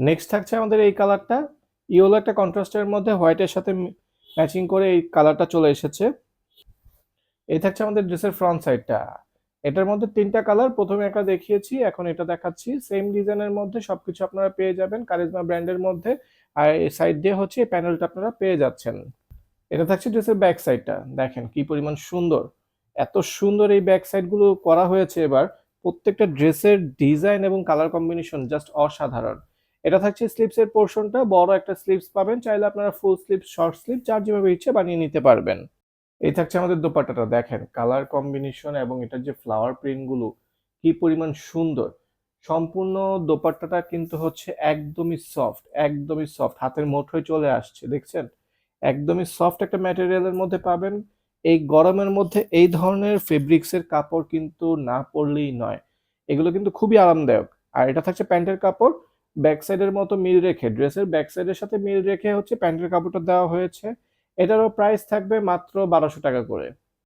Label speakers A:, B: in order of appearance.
A: Next থাকছে আমাদের এই কালারটা ইয়েলো একটা কন্ট্রাস্টের মধ্যে হোয়াইটের সাথে ম্যাচিং করে এই কালারটা চলে এসেছে। এই থাকছে আমাদের ড্রেসের ফ্রন্ট সাইডটা এটার মধ্যে তিনটা কালার প্রথমে একটা দেখিয়েছি, এখন এটা দেখাচ্ছি। সেম ডিজাইনের মধ্যে সবকিছু আপনারা পেয়ে যাবেন কারিজমা ব্র্যান্ডের মধ্যে। আর এই সাইড দিয়ে হচ্ছে এই প্যানেলটা আপনারা পেয়ে যাচ্ছেন। এটা থাকছে ড্রেসের ব্যাক সাইডটা দেখেন কি পরিমাণ সুন্দর। এত সুন্দর এই ব্যাক সাইডগুলো করা হয়েছে এবার। প্রত্যেকটা ড্রেসের ডিজাইন এবং কালার কম্বিনেশন জাস্ট অসাধারণ। এটা থাকছে স্লিপসের পোর্শনটা বড় একটা স্লিপস পাবেন, চাইলে আপনারা ফুল স্লিপ শর্ট স্লিপ যার যেভাবে ইচ্ছে বানিয়ে নিতে পারবেন। এই থাকছে আমাদের দোপাট্টাটা। দেখেন কালার কম্বিনেশন এবং এটার যে ফ্লাওয়ার প্রিন্টগুলো কি পরিমাণ সুন্দর। সম্পূর্ণ দোপাট্টাটা কিন্তু হচ্ছে একদমই সফট একদমই সফট হাতের মুঠোয় চলে আসছে, দেখছেন? একদমই সফট একটা ম্যাটেরিয়ালের মধ্যে পাবেন। এই গরমের মধ্যে এই ধরনের ফেব্রিক্সের কাপড় কিন্তু না পরলেই নয়। এগুলো কিন্তু খুবই আরামদায়ক। আর এটা থাকছে প্যান্টের কাপড়। ব্যাক সাইডের মতো মিল রেখে, ড্রেসের ব্যাক সাইডের সাথে মিল রেখে হচ্ছে প্যান্টের কাপড়টা দেওয়া হয়েছে। এটারও প্রাইস থাকবে মাত্র বারোশো টাকা করে।